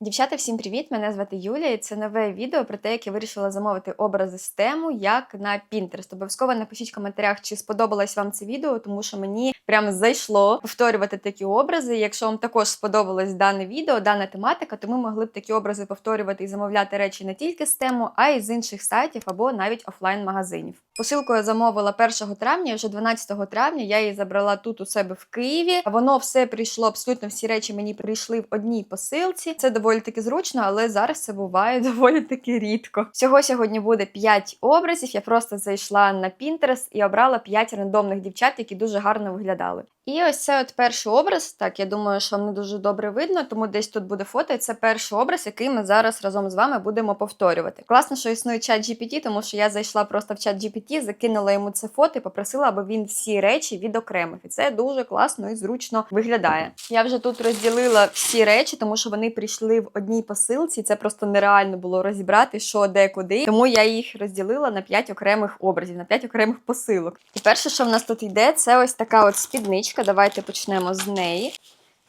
Дівчата, всім привіт! Мене звати Юлія, і це нове відео про те, як я вирішила замовити образи з тему, як на Pinterest. Обов'язково напишіть в коментарях, чи сподобалось вам це відео, тому що мені прямо зайшло повторювати такі образи. Якщо вам також сподобалось дане відео, дана тематика, то ми могли б такі образи повторювати і замовляти речі не тільки з тему, а й з інших сайтів або навіть офлайн-магазинів. Посилку я замовила 1 травня, вже 12 травня я її забрала тут у себе в Києві. Воно все прийшло абсолютно всі речі мені прийшли в одній посилці. Це доволі таки зручно, але зараз це буває доволі таки рідко. Всього сьогодні буде 5 образів. Я просто зайшла на Pinterest і обрала 5 рандомних дівчат, які дуже гарно виглядали. І ось це от перший образ. Так, я думаю, що не дуже добре видно, тому десь тут буде фото. І це перший образ, який ми зараз разом з вами будемо повторювати. Класно, що існує чат GPT, тому що я зайшла просто в чат GPT, закинула йому це фото і попросила, аби він всі речі відокремив. І це дуже класно і зручно виглядає. Я вже тут розділила всі речі, тому що вони прийшли в одній посилці. і Це просто нереально було розібрати, що де куди. Тому я їх розділила на 5 окремих образів, на 5 окремих посилок. І перше, що в нас тут йде, це ось така от спідничка. Давайте почнемо з неї.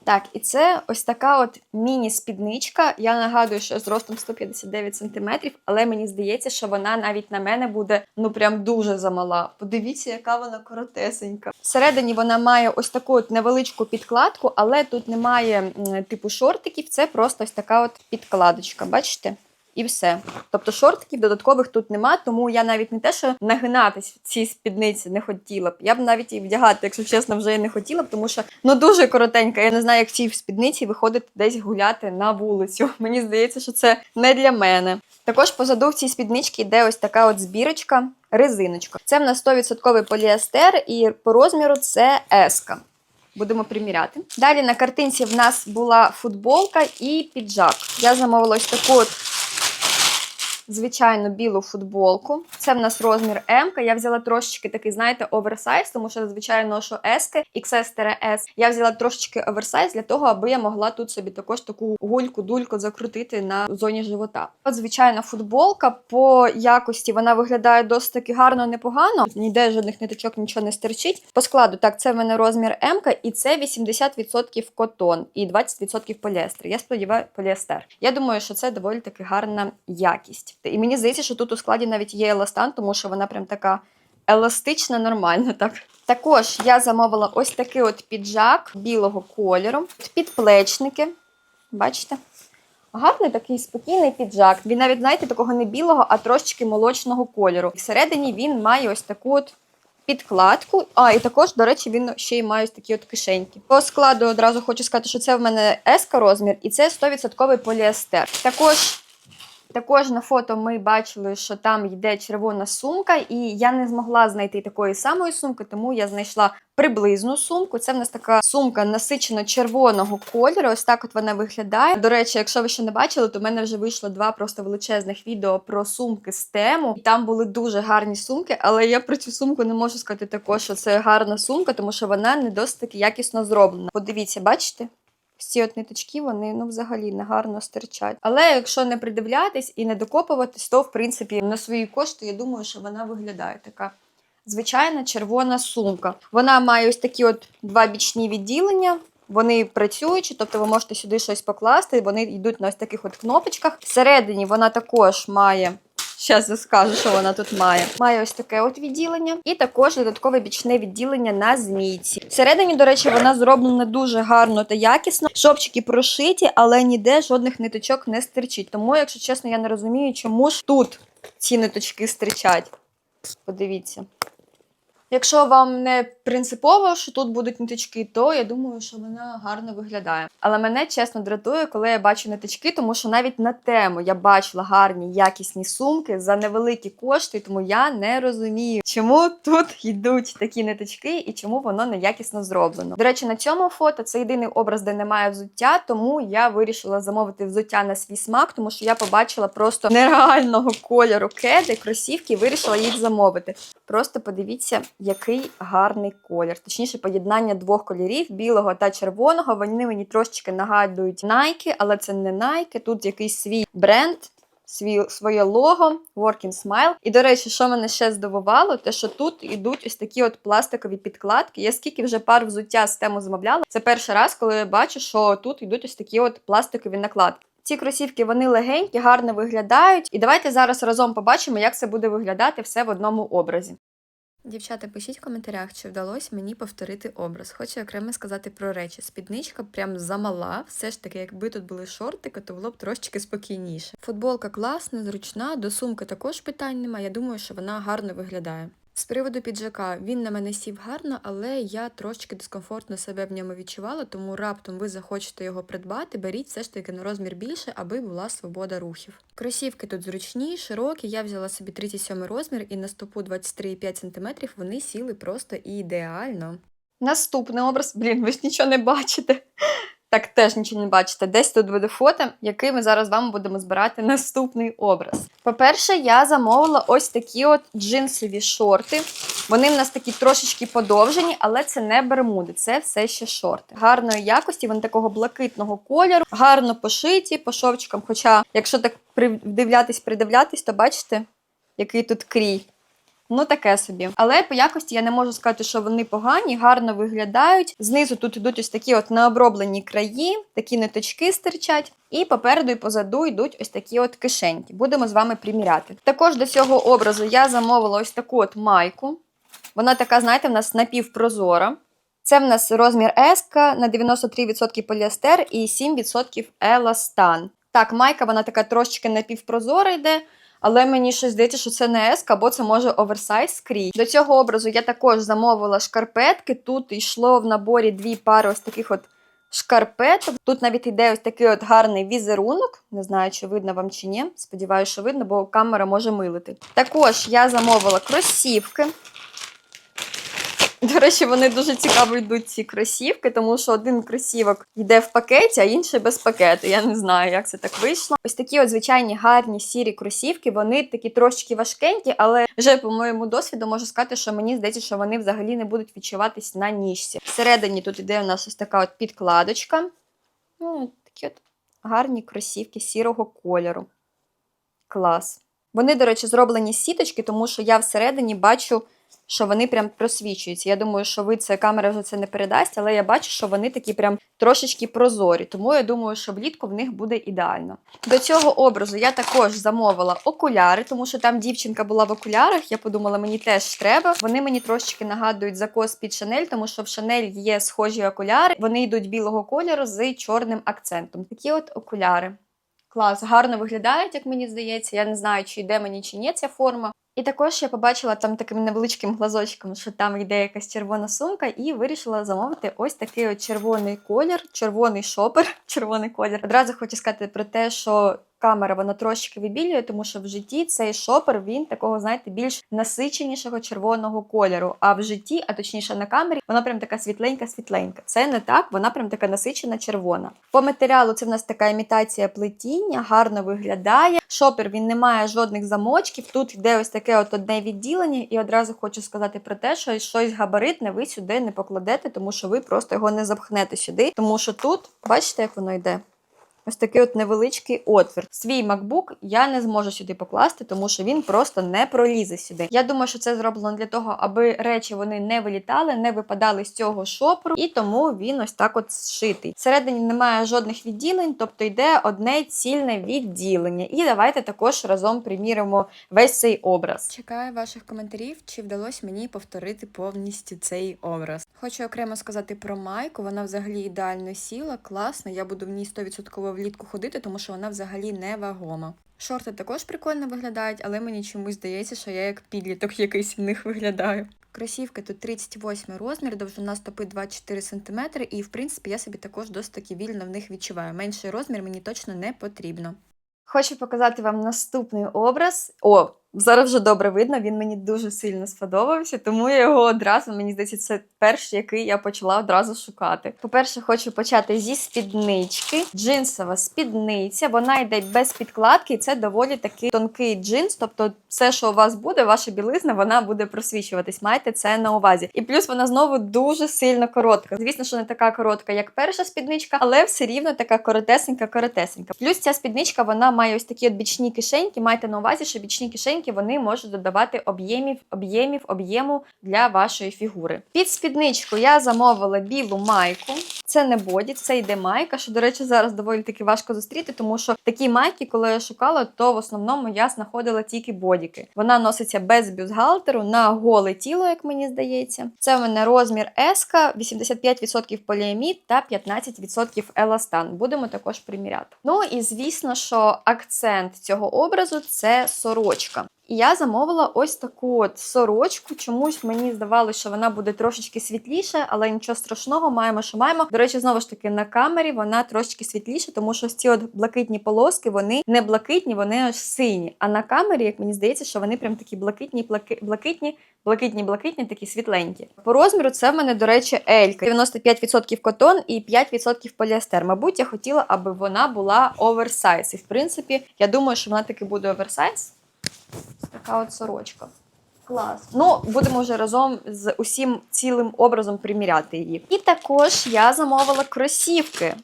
Так, і це ось така от міні-спідничка. Я нагадую, що з ростом 159 см, але мені здається, що вона навіть на мене буде ну прям дуже замала. Подивіться, яка вона коротесенька. Всередині вона має ось таку от невеличку підкладку, але тут немає типу шортиків, це просто ось така от підкладочка. Бачите? І все. Тобто шортиків додаткових тут нема, тому я навіть не те, що нагинатись в цій спідниці не хотіла б. Я б навіть і вдягати, якщо чесно, вже і не хотіла б, тому що ну дуже коротенька. Я не знаю, як цій спідниці виходити десь гуляти на вулицю. Мені здається, що це не для мене. Також позаду в цій спідничці йде ось така от збірочка, резиночка. Це в нас 100% поліестер, і по розміру це еска. Будемо приміряти. Далі на картинці в нас була футболка і піджак. Я замовила ось таку от звичайну білу футболку. Це в нас розмір М. Я взяла трошечки такий, знаєте, оверсайз, тому що зазвичай ношу S, XS-S. Я взяла трошечки оверсайз для того, аби я могла тут собі також таку гульку-дульку закрутити на зоні живота. От звичайна футболка по якості вона виглядає досить таки гарно, непогано. Ніде жодних ниточок нічого не стерчить. По складу, так, це в мене розмір М, і це 80% котон і 20% поліестер. Я сподіваюся, поліестер. Я думаю, що це доволі таки гарна якість. І мені здається, що тут у складі навіть є еластан, тому що вона прям така еластична, нормальна. так. Також я замовила ось такий от піджак білого кольору, підплечники. Бачите? Гарний такий спокійний піджак. Він навіть, знаєте, такого не білого, а трошечки молочного кольору. Всередині він має ось таку от підкладку. А, і також, до речі, він ще й має ось такі от кишеньки. По складу одразу хочу сказати, що це в мене S розмір, і це 100% поліестер. Також. Також на фото ми бачили, що там йде червона сумка, і я не змогла знайти такої самої сумки, тому я знайшла приблизну сумку. Це в нас така сумка насичено червоного кольору. Ось так от вона виглядає. До речі, якщо ви ще не бачили, то в мене вже вийшло два просто величезних відео про сумки з тему. І там були дуже гарні сумки, але я про цю сумку не можу сказати також, що це гарна сумка, тому що вона не досить таки якісно зроблена. Подивіться, бачите? Ці от ниточки, вони ну взагалі не гарно стирчать. Але якщо не придивлятись і не докопуватись, то в принципі на свої кошти я думаю, що вона виглядає така звичайна червона сумка. Вона має ось такі от два бічні відділення. Вони працюючі, тобто ви можете сюди щось покласти, вони йдуть на ось таких от кнопочках. Всередині вона також має. Зараз я скажу, що вона тут має. Має ось таке от відділення, і також додаткове бічне відділення на змійці. Всередині, до речі, вона зроблена дуже гарно та якісно. Шовчики прошиті, але ніде жодних ниточок не стирчить. Тому, якщо чесно, я не розумію, чому ж тут ці ниточки стирчать. Подивіться. Якщо вам не принципово, що тут будуть ниточки, то я думаю, що вона гарно виглядає. Але мене чесно дратує, коли я бачу ниточки, тому що навіть на тему я бачила гарні якісні сумки за невеликі кошти, тому я не розумію, чому тут йдуть такі ниточки і чому воно неякісно зроблено. До речі, на цьому фото це єдиний образ, де немає взуття, тому я вирішила замовити взуття на свій смак, тому що я побачила просто нереального кольору кеди, кросівки і вирішила їх замовити. Просто подивіться який гарний колір. Точніше, поєднання двох кольорів білого та червоного. Вони мені трошечки нагадують Nike, але це не Nike. Тут якийсь свій бренд. Свій, своє лого, Working Smile. І, до речі, що мене ще здивувало, те, що тут йдуть ось такі от пластикові підкладки. Я скільки вже пар взуття з тему замовляла. Це перший раз, коли я бачу, що тут йдуть ось такі от пластикові накладки. Ці кросівки вони легенькі, гарно виглядають. І давайте зараз разом побачимо, як це буде виглядати все в одному образі. Дівчата, пишіть в коментарях, чи вдалося мені повторити образ. Хочу окремо сказати про речі. Спідничка прям замала. Все ж таки, якби тут були шортики, то було б трошечки спокійніше. Футболка класна, зручна, до сумки також питань немає. Я думаю, що вона гарно виглядає. З приводу піджака він на мене сів гарно, але я трошки дискомфортно себе в ньому відчувала, тому раптом ви захочете його придбати, беріть все ж таки на розмір більше, аби була свобода рухів. Кросівки тут зручні, широкі. Я взяла собі 37 розмір і на стопу 23,5 см вони сіли просто ідеально. Наступний образ, блін, ви ж нічого не бачите. Так теж нічого не бачите. Десь тут буде фото, який ми зараз з вами будемо збирати наступний образ. По-перше, я замовила ось такі от джинсові шорти. Вони в нас такі трошечки подовжені, але це не бермуди, це все ще шорти. Гарної якості, вони такого блакитного кольору, гарно пошиті по шовчикам. Хоча, якщо так придивлятись, придивлятись, то бачите, який тут крій. Ну, таке собі. Але по якості я не можу сказати, що вони погані, гарно виглядають. Знизу тут йдуть ось такі от необроблені краї, такі ниточки стирчать. І попереду і позаду йдуть ось такі от кишеньки. Будемо з вами приміряти. Також до цього образу я замовила ось таку от майку. Вона така, знаєте, в нас напівпрозора. Це в нас розмір S на 93% поліестер і 7% еластан. Так, майка, вона така трошечки напівпрозора йде. Але мені щось здається, що це не еска, або це може оверсайз скрізь. До цього образу я також замовила шкарпетки. Тут йшло в наборі дві пари ось таких от шкарпеток. Тут навіть йде ось такий от гарний візерунок. Не знаю, чи видно вам чи ні. Сподіваюся, що видно, бо камера може милити. Також я замовила кросівки. До речі, вони дуже цікаво йдуть ці кросівки, тому що один кросівок йде в пакеті, а інший без пакету. Я не знаю, як це так вийшло. Ось такі от звичайні гарні сірі кросівки. Вони такі трошки важкенькі, але вже по моєму досвіду можу сказати, що мені здається, що вони взагалі не будуть відчуватись на ніжці. Всередині тут іде у нас ось така от підкладочка. Ну, такі от гарні кросівки сірого кольору. Клас. Вони, до речі, зроблені з сіточки, тому що я всередині бачу що вони прям просвічуються. Я думаю, що ви це камера вже це не передасть, але я бачу, що вони такі прям трошечки прозорі. Тому я думаю, що влітку в них буде ідеально. До цього образу я також замовила окуляри, тому що там дівчинка була в окулярах. Я подумала, мені теж треба. Вони мені трошечки нагадують закос під Шанель, тому що в Шанель є схожі окуляри. Вони йдуть білого кольору з чорним акцентом. Такі от окуляри. Клас, гарно виглядають, як мені здається. Я не знаю, чи йде мені чи ні ця форма. І також я побачила там таким невеличким глазочком, що там йде якась червона сумка, і вирішила замовити ось такий от червоний колір, червоний шопер, червоний колір. Одразу хочу сказати про те, що камера вона трошки вибілює, тому що в житті цей шопер він такого, знаєте, більш насиченішого червоного кольору. А в житті, а точніше на камері, вона прям така світленька-світленька. Це не так, вона прям така насичена червона. По матеріалу це в нас така імітація плетіння, гарно виглядає. Шопер він не має жодних замочків. Тут йде ось таке от одне відділення, і одразу хочу сказати про те, що щось габаритне ви сюди не покладете, тому що ви просто його не запхнете сюди. Тому що тут, бачите, як воно йде? Ось такий от невеличкий отвір. Свій MacBook я не зможу сюди покласти, тому що він просто не пролізе сюди. Я думаю, що це зроблено для того, аби речі вони не вилітали, не випадали з цього шопору, і тому він ось так от зшитий. Всередині немає жодних відділень, тобто йде одне цільне відділення. І давайте також разом приміримо весь цей образ. Чекаю ваших коментарів, чи вдалося мені повторити повністю цей образ. Хочу окремо сказати про майку. Вона взагалі ідеально сіла, класно. Я буду в ній 100% влітку ходити, тому що вона взагалі не вагома. Шорти також прикольно виглядають, але мені чомусь здається, що я як підліток якийсь в них виглядаю. Кросівки тут 38 розмір, довжина стопи 24 см, і в принципі я собі також досить таки вільно в них відчуваю. Менший розмір мені точно не потрібно. Хочу показати вам наступний образ. О, зараз вже добре видно, він мені дуже сильно сподобався, тому я його одразу, мені здається, це перший, який я почала одразу шукати. По-перше, хочу почати зі спіднички. Джинсова спідниця, вона йде без підкладки, це доволі такий тонкий джинс. Тобто, все, що у вас буде, ваша білизна, вона буде просвічуватись. Майте це на увазі. І плюс вона знову дуже сильно коротка. Звісно, що не така коротка, як перша спідничка, але все рівно така коротесенька, коротесенька. Плюс ця спідничка вона має ось такі от бічні кишеньки. Майте на увазі, що бічні кишеньки широченькі, вони можуть додавати об'ємів, об'ємів, об'єму для вашої фігури. Під спідничку я замовила білу майку. Це не боді, це йде майка, що, до речі, зараз доволі таки важко зустріти, тому що такі майки, коли я шукала, то в основному я знаходила тільки бодіки. Вона носиться без бюстгальтеру на голе тіло, як мені здається. Це в мене розмір S, 85% поліамід та 15% еластан. Будемо також приміряти. Ну і звісно, що акцент цього образу це сорочка. І я замовила ось таку от сорочку. Чомусь мені здавалося, що вона буде трошечки світліша, але нічого страшного, маємо, що маємо. До речі, знову ж таки, на камері вона трошечки світліша, тому що ці от блакитні полоски вони не блакитні, вони аж сині. А на камері, як мені здається, що вони прям такі блакитні, блаки- блакитні, блакитні, блакитні, такі світленькі. По розміру це в мене, до речі, Елька. 95% котон і 5% поліестер. Мабуть, я хотіла, аби вона була оверсайз. І в принципі, я думаю, що вона таки буде оверсайз. Така от сорочка. Клас. Ну, будемо вже разом з усім цілим образом приміряти її. І також я замовила кросівки.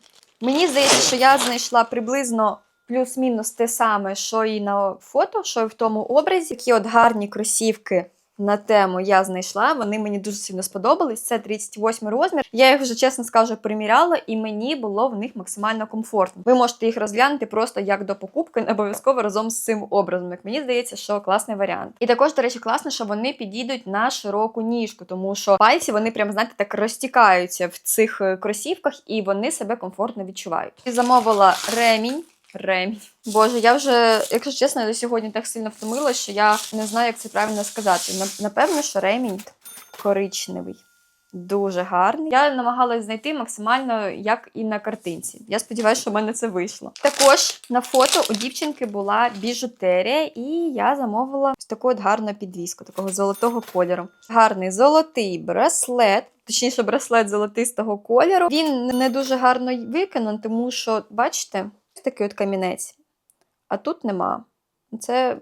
Мені здається, що я знайшла приблизно плюс-мінус те саме, що і на фото, що і в тому образі. Такі от гарні кросівки на тему я знайшла. Вони мені дуже сильно сподобались. Це 38 розмір. Я їх вже чесно скажу, приміряла, і мені було в них максимально комфортно. Ви можете їх розглянути просто як до покупки, не обов'язково разом з цим образом. Як мені здається, що класний варіант. І також, до речі, класно, що вони підійдуть на широку ніжку, тому що пальці вони прям знаєте так розтікаються в цих е, кросівках, і вони себе комфортно відчувають. І замовила ремінь. Ремінь. Боже, я вже, якщо чесно, до сьогодні так сильно втомила, що я не знаю, як це правильно сказати. Напевно, що ремінь коричневий. Дуже гарний. Я намагалась знайти максимально як і на картинці. Я сподіваюся, що в мене це вийшло. Також на фото у дівчинки була біжутерія, і я замовила ось таку от гарну підвіску, такого золотого кольору. Гарний золотий браслет. Точніше, браслет золотистого кольору. Він не дуже гарно виконаний, тому що, бачите, такий от камінець. А тут нема. Це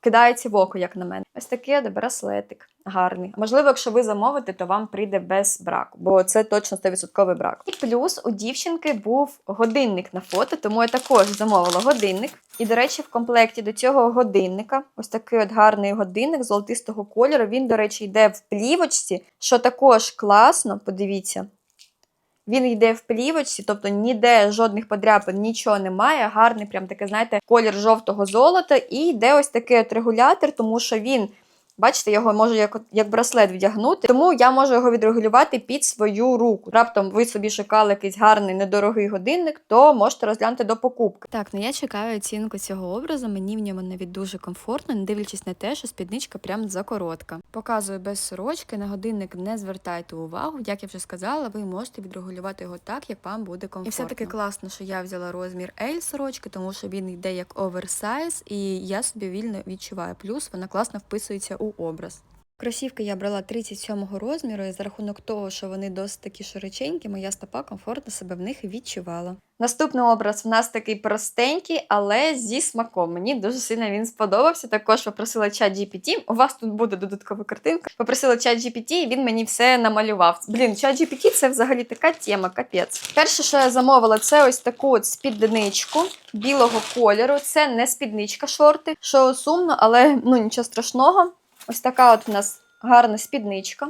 кидається в око, як на мене. Ось такий от браслетик гарний. Можливо, якщо ви замовите, то вам прийде без браку, бо це точно 100% брак. І плюс у дівчинки був годинник на фото, тому я також замовила годинник. І, до речі, в комплекті до цього годинника, ось такий от гарний годинник золотистого кольору. Він, до речі, йде в плівочці, що також класно, подивіться. Він йде в плівочці, тобто ніде жодних подряпин, нічого немає. Гарний, прям таке, знаєте, колір жовтого золота. І йде ось такий от регулятор, тому що він, бачите, його можу як, як браслет вдягнути. Тому я можу його відрегулювати під свою руку. Раптом ви собі шукали якийсь гарний недорогий годинник, то можете розглянути до покупки. Так, ну я чекаю оцінку цього образу. Мені в ньому навіть дуже комфортно, не дивлячись на те, що спідничка прям закоротка. Показую без сорочки, на годинник не звертайте увагу. Як я вже сказала, ви можете відрегулювати його так, як вам буде комфортно. І все таки класно, що я взяла розмір L сорочки, тому що він йде як оверсайз, і я собі вільно відчуваю. Плюс вона класно вписується у образ. Кросівки я брала 37-го розміру, і за рахунок того, що вони досить такі широченькі, моя стопа комфортно себе в них відчувала. Наступний образ в нас такий простенький, але зі смаком. Мені дуже сильно він сподобався. Також попросила чат GPT. У вас тут буде додаткова картинка. Попросила чат GPT, і він мені все намалював. Блін, чат GPT це взагалі така тема, капець. Перше, що я замовила, це ось таку от спідничку білого кольору. Це не спідничка шорти, що сумно, але ну нічого страшного. Ось така от в нас гарна спідничка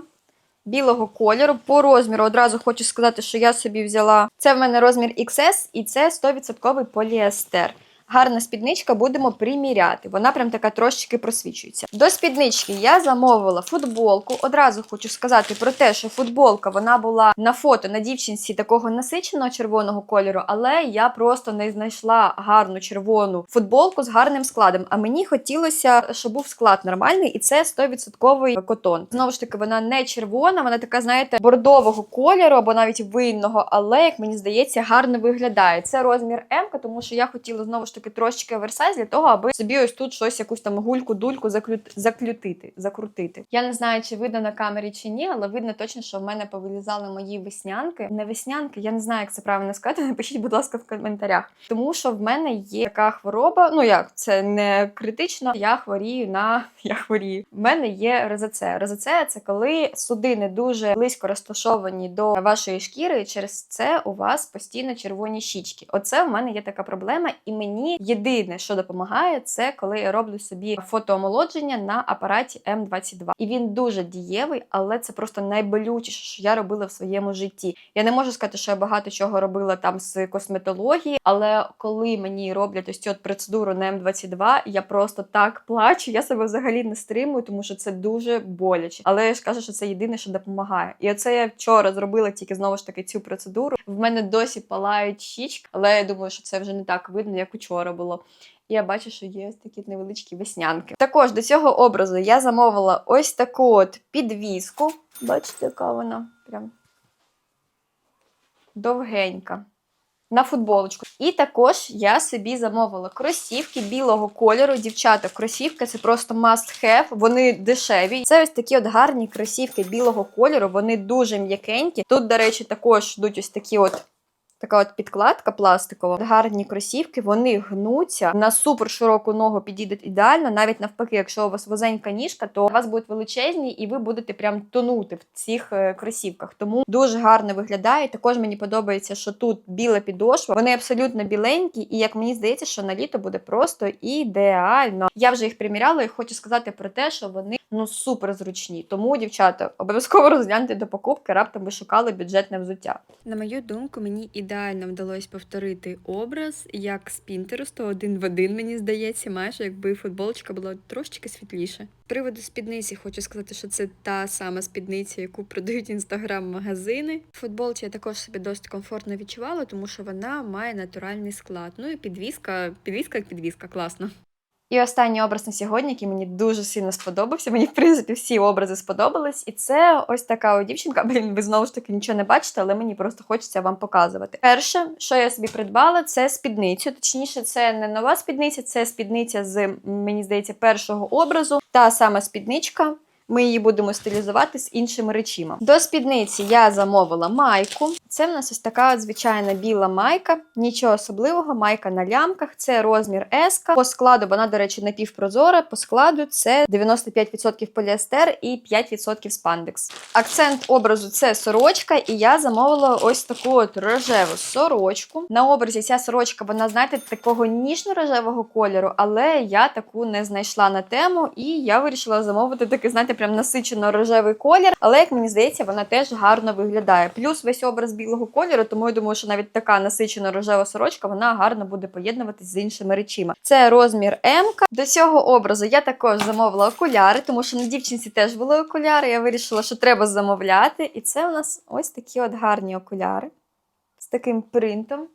білого кольору. По розміру одразу хочу сказати, що я собі взяла. Це в мене розмір XS і це 100% поліестер. Гарна спідничка, будемо приміряти. Вона прям така трошечки просвічується. До спіднички я замовила футболку. Одразу хочу сказати про те, що футболка вона була на фото на дівчинці такого насиченого червоного кольору, але я просто не знайшла гарну червону футболку з гарним складом. А мені хотілося, щоб був склад нормальний, і це 100% котон. Знову ж таки, вона не червона, вона така, знаєте, бордового кольору або навіть винного, але як мені здається, гарно виглядає. Це розмір М, тому що я хотіла знову ж таки трошечки оверсайз для того, аби собі ось тут щось, якусь там гульку-дульку заклют... заклютити, закрутити. Я не знаю, чи видно на камері чи ні, але видно точно, що в мене повилізали мої веснянки. Не веснянки, я не знаю, як це правильно сказати. Напишіть, будь ласка, в коментарях. Тому що в мене є така хвороба. Ну як це не критично. Я хворію на я хворію. В мене є РЗЦ. РЗЦ – це коли судини дуже близько розташовані до вашої шкіри, і через це у вас постійно червоні щічки. Оце в мене є така проблема, і мені мені єдине, що допомагає, це коли я роблю собі фотоомолодження на апараті М22. І він дуже дієвий, але це просто найболючіше, що я робила в своєму житті. Я не можу сказати, що я багато чого робила там з косметології, але коли мені роблять ось цю от процедуру на М22, я просто так плачу. Я себе взагалі не стримую, тому що це дуже боляче. Але я ж кажу, що це єдине, що допомагає. І оце я вчора зробила тільки знову ж таки цю процедуру. В мене досі палають щічки, але я думаю, що це вже не так видно, як учора було. І я бачу, що є ось такі невеличкі веснянки. Також до цього образу я замовила ось таку от підвіску. Бачите, яка вона прям довгенька. На футболочку. І також я собі замовила кросівки білого кольору. Дівчата, кросівки це просто must have, вони дешеві. Це ось такі от гарні кросівки білого кольору, вони дуже м'якенькі. Тут, до речі, також йдуть ось такі от. Така от підкладка пластикова, гарні кросівки, вони гнуться на супер широку ногу підійдуть ідеально. Навіть навпаки, якщо у вас вузенька ніжка, то у вас будуть величезні, і ви будете прям тонути в цих е, кросівках. Тому дуже гарно виглядає. Також мені подобається, що тут біла підошва. Вони абсолютно біленькі, і як мені здається, що на літо буде просто ідеально. Я вже їх приміряла і хочу сказати про те, що вони ну супер зручні. Тому, дівчата, обов'язково розгляньте до покупки, раптом ви шукали бюджетне взуття. На мою думку, мені ідеально вдалося повторити образ як з Пінтересту, один в один, мені здається, майже якби футболочка була трошечки світліше. З приводу спідниці хочу сказати, що це та сама спідниця, яку продають інстаграм-магазини. Футболці я також себе досить комфортно відчувала, тому що вона має натуральний склад. Ну і підвіска, підвіска як підвіска, класно. І останній образ на сьогодні, який мені дуже сильно сподобався. Мені, в принципі, всі образи сподобались. І це ось така о, дівчинка. Ви знову ж таки нічого не бачите, але мені просто хочеться вам показувати. Перше, що я собі придбала, це спідницю. Точніше, це не нова спідниця, це спідниця з, мені здається, першого образу. Та сама спідничка. Ми її будемо стилізувати з іншими речима. До спідниці я замовила майку. Це в нас ось така звичайна біла майка. Нічого особливого, майка на лямках. Це розмір S. По складу вона, до речі, напівпрозора. По складу це 95% поліестер і 5% спандекс. Акцент образу це сорочка, і я замовила ось таку от рожеву сорочку. На образі ця сорочка, вона, знаєте, такого ніжно-рожевого кольору, але я таку не знайшла на тему, і я вирішила замовити такий, знаєте, прям насичено рожевий колір. Але як мені здається, вона теж гарно виглядає. Плюс весь образ білого кольору, тому я думаю, що навіть така насичено рожева сорочка вона гарно буде поєднуватись з іншими речима. Це розмір М. До цього образу я також замовила окуляри, тому що на дівчинці теж були окуляри. Я вирішила, що треба замовляти. І це у нас ось такі от гарні окуляри з таким принтом.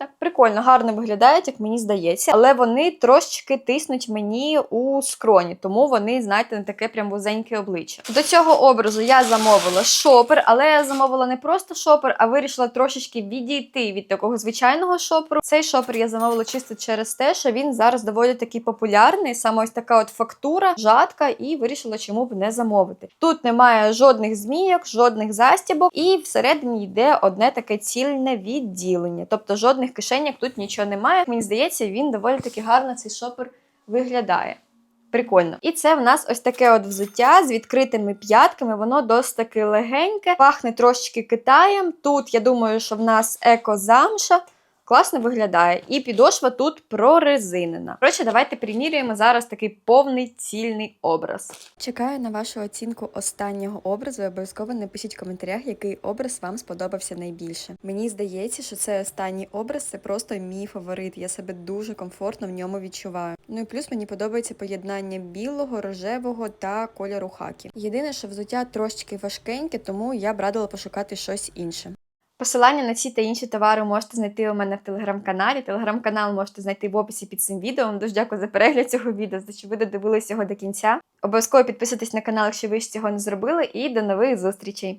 Так, прикольно, гарно виглядають, як мені здається, але вони трошечки тиснуть мені у скроні, тому вони, знаєте, не таке прям вузеньке обличчя. До цього образу я замовила шопер, але я замовила не просто шопер, а вирішила трошечки відійти від такого звичайного шоперу. Цей шопер я замовила чисто через те, що він зараз доволі таки популярний. Саме ось така от фактура, жатка, і вирішила, чому б не замовити. Тут немає жодних змійок, жодних застібок, і всередині йде одне таке цільне відділення, тобто жодних кишеньок тут нічого немає. Мені здається, він доволі таки гарно цей шопер виглядає. Прикольно. І це в нас ось таке от взуття з відкритими п'ятками. Воно досить таки легеньке, пахне трошечки Китаєм. Тут я думаю, що в нас еко-замша. Класно виглядає. І підошва тут прорезинена. Коротше, давайте примірюємо зараз такий повний цільний образ. Чекаю на вашу оцінку останнього образу. Обов'язково напишіть в коментарях, який образ вам сподобався найбільше. Мені здається, що цей останній образ це просто мій фаворит. Я себе дуже комфортно в ньому відчуваю. Ну і плюс мені подобається поєднання білого, рожевого та кольору хакі. Єдине, що взуття трошечки важкеньке, тому я б радила пошукати щось інше. Посилання на ці та інші товари можете знайти у мене в телеграм-каналі. Телеграм-канал можете знайти в описі під цим відео. Вам Дуже дякую за перегляд цього відео, за що ви додивилися його до кінця. Обов'язково підписуйтесь на канал, якщо ви ще цього не зробили, і до нових зустрічей!